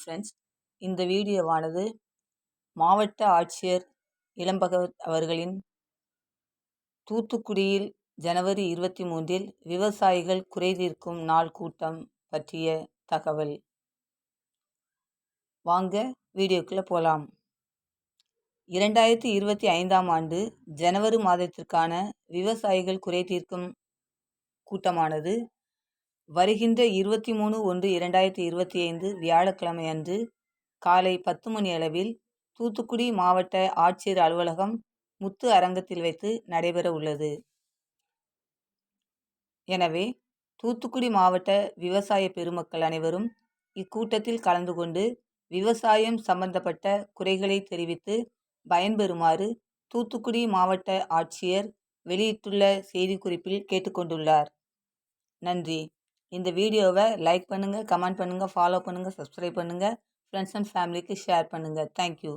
Friends இந்த வீடியோவானது மாவட்ட ஆட்சியர் இளம்பகவத் அவர்களின் தூத்துக்குடியில் ஜனவரி இருபத்தி மூன்றில் விவசாயிகள் குறைதீர்க்கும் நாள் கூட்டம் பற்றிய தகவல். வாங்க வீடியோக்குள்ளே போகலாம் இரண்டாயிரத்தி இருபத்தி ஐந்தாம் ஆண்டு ஜனவரி மாதத்திற்கான விவசாயிகள் குறைதீர்க்கும் கூட்டமானது வருகின்ற இருபத்தி மூணு ஒன்று இரண்டாயிரத்தி இருபத்தி ஐந்து வியாழக்கிழமை அன்று காலை பத்து மணி அளவில் தூத்துக்குடி மாவட்ட ஆட்சியர் அலுவலகம் முத்து அரங்கத்தில் வைத்து நடைபெற உள்ளது. எனவே தூத்துக்குடி மாவட்ட விவசாய பெருமக்கள் அனைவரும் இக்கூட்டத்தில் கலந்து கொண்டு விவசாயம் சம்பந்தப்பட்ட குறைகளை தெரிவித்து பயன்பெறுமாறு தூத்துக்குடி மாவட்ட ஆட்சியர் வெளியிட்டுள்ள செய்திக்குறிப்பில் கேட்டுக்கொண்டுள்ளார். நன்றி. இந்த வீடியோவை லைக் பண்ணுங்கள் கமெண்ட் பண்ணுங்கள் ஃபாலோ பண்ணுங்கள் சப்ஸ்கிரைப் பண்ணுங்கள் ஃப்ரெண்ட்ஸ் அண்ட் ஃபேமிலிக்கு ஷேர் பண்ணுங்கள் தேங்க்யூ